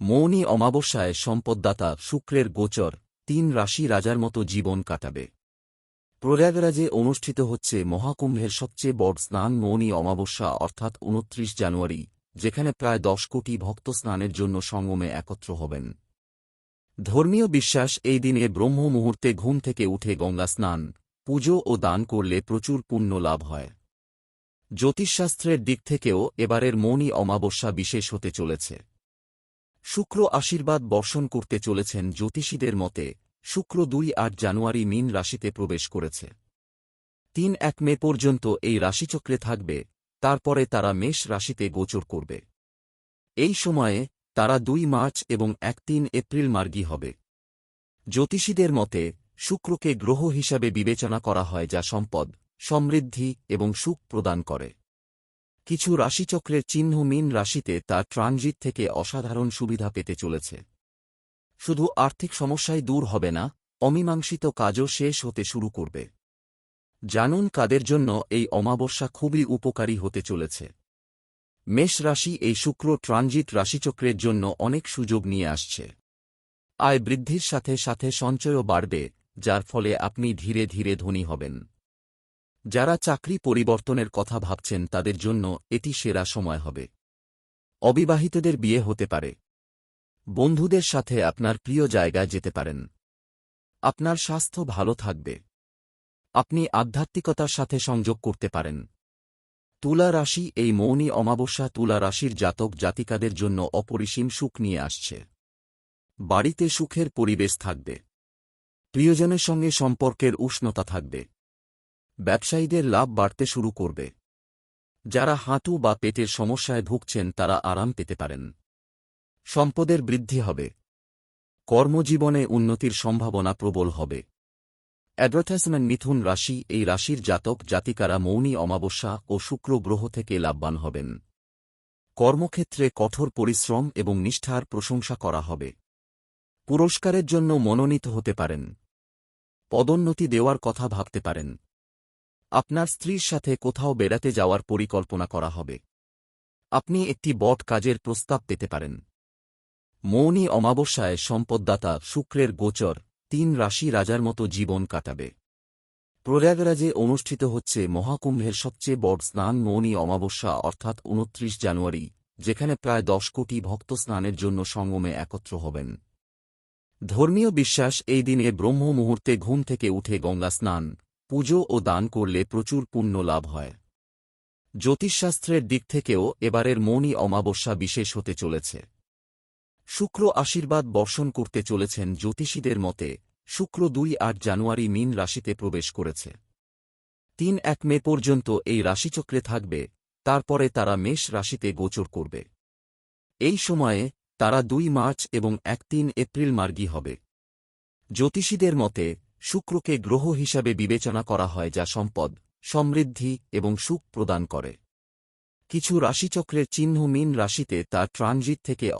মৌনী অমাবস্যায় সম্পদদাতা শুক্রের গোচর, তিন রাশি রাজার মতো জীবন কাটাবে। প্রয়াগরাজে অনুষ্ঠিত হচ্ছে মহাকুম্ভের সবচেয়ে বড় স্নান মৌনী অমাবস্যা, অর্থাৎ উনত্রিশ জানুয়ারি, যেখানে প্রায় দশ কোটি ভক্ত স্নানের জন্য সঙ্গমে একত্র হবেন। ধর্মীয় বিশ্বাস, এই দিনে ব্রহ্ম মুহূর্তে ঘুম থেকে উঠে গঙ্গা স্নান, পুজো ও দান করলে প্রচুর পুণ্য লাভ হয়। জ্যোতিষশাস্ত্রের দিক থেকেও এবারের মৌনী অমাবস্যা বিশেষ হতে চলেছে। শুক্র আশীর্বাদ বর্ষণ করতে চলেছেন জ্যোতিষীদের মতে, শুক্র দুই আট জানুয়ারি মিন রাশিতে প্রবেশ করেছে। তিন এক মে পর্যন্ত এই রাশিচক্রে থাকবে, তারপরে তারা মেষ রাশিতে গোচর করবে। এই সময়ে তারা দুই মার্চ এবং এক তিন এপ্রিল মার্গী হবে। জ্যোতিষীদের মতে, শুক্রকে গ্রহ হিসাবে বিবেচনা করা হয় যা সম্পদ, সমৃদ্ধি এবং সুখ প্রদান করে। কিছু রাশিচক্রের চিহ্ন মিন রাশিতে তার ট্রানজিট থেকে অসাধারণ সুবিধা পেতে চলেছে। শুধু আর্থিক সমস্যায় দূর হবে না, অমীমাংসিত কাজও শেষ হতে শুরু করবে। জানুন কাদের জন্য এই অমাবস্যা খুবই উপকারী হতে চলেছে। মেষ রাশি এই শুক্র ট্রানজিট রাশিচক্রের জন্য অনেক সুযোগ নিয়ে আসছে। আয় বৃদ্ধির সাথে সাথে সঞ্চয়ও বাড়বে, যার ফলে আপনি ধীরে ধীরে ধনী হবেন। যারা চাকরি পরিবর্তনের কথা ভাবছেন তাদের জন্য এটি সেরা সময় হবে। অবিবাহিতদের বিয়ে হতে পারে। বন্ধুদের সাথে আপনার প্রিয় জায়গায় যেতে পারেন। আপনার স্বাস্থ্য ভালো থাকবে। আপনি আধ্যাত্মিকতার সাথে সংযোগ করতে পারেন। তুলা রাশি এই মৌনী অমাবস্যা তুলা রাশির জাতক জাতিকাদের জন্য অপরিসীম সুখ নিয়ে আসছে। বাড়িতে সুখের পরিবেশ থাকবে। প্রিয়জনের সঙ্গে সম্পর্কের উষ্ণতা থাকবে। ব্যবসায়ীদের লাভ বাড়তে শুরু করবে। যারা হাঁটু বা পেটের সমস্যায় ভুগছেন, তারা আরাম পেতে পারেন। সম্পদের বৃদ্ধি হবে। কর্মজীবনে উন্নতির সম্ভাবনা প্রবল হবে। অ্যাডভার্টাইজমেন্ট মিথুন রাশি, এই রাশির জাতক জাতিকারা মৌনী, অমাবস্যা ও শুক্র গ্রহ থেকে লাভবান হবেন। কর্মক্ষেত্রে কঠোর পরিশ্রম এবং নিষ্ঠার প্রশংসা করা হবে। পুরস্কারের জন্য মনোনীত হতে পারেন। পদোন্নতি দেওয়ার কথা ভাবতে পারেন। আপনার স্ত্রীর সাথে কোথাও বেড়াতে যাওয়ার পরিকল্পনা করা হবে। আপনি একটি বট কাজের প্রস্তাব পেতে পারেন। মৌনী অমাবস্যায় সম্পদদাতা শুক্রের গোচর তিন রাশি রাজার মতো জীবন কাটাবে। প্রয়াগরাজে অনুষ্ঠিত হচ্ছে মহাকুম্ভের সবচেয়ে বড় স্নান মৌনী অমাবস্যা অর্থাৎ উনত্রিশ জানুয়ারি, যেখানে প্রায় দশ কোটি ভক্ত স্নানের জন্য সঙ্গমে একত্র হবেন। ধর্মীয় বিশ্বাস এই দিনে ব্রহ্ম মুহূর্তে ঘুম থেকে উঠে গঙ্গা স্নান। পুজো ও দান করলে প্রচুর পুণ্য লাভ হয়। জ্যোতিষশাস্ত্রের দিক থেকেও এবারের মৌনী অমাবস্যা বিশেষ হতে চলেছে। শুক্র আশীর্বাদ বর্ষণ করতে চলেছেন জ্যোতিষীদের মতে, শুক্র দুই আট জানুয়ারি মিন রাশিতে প্রবেশ করেছে। তিন এক মে পর্যন্ত এই রাশিচক্রে থাকবে, তারপরে তারা মেষ রাশিতে গোচর করবে। এই সময়ে তারা দুই মার্চ এবং এক তিন এপ্রিল মার্গী হবে। জ্যোতিষীদের মতে শুক্রকে গ্রহ হিসাবে বিবেচনা করা হয় যা সম্পদ, সমৃদ্ধি এবং সুখ প্রদান করে। কিছু রাশিচক্রের চিহ্ন মিন রাশিতে তা ট্রানজিট থেকে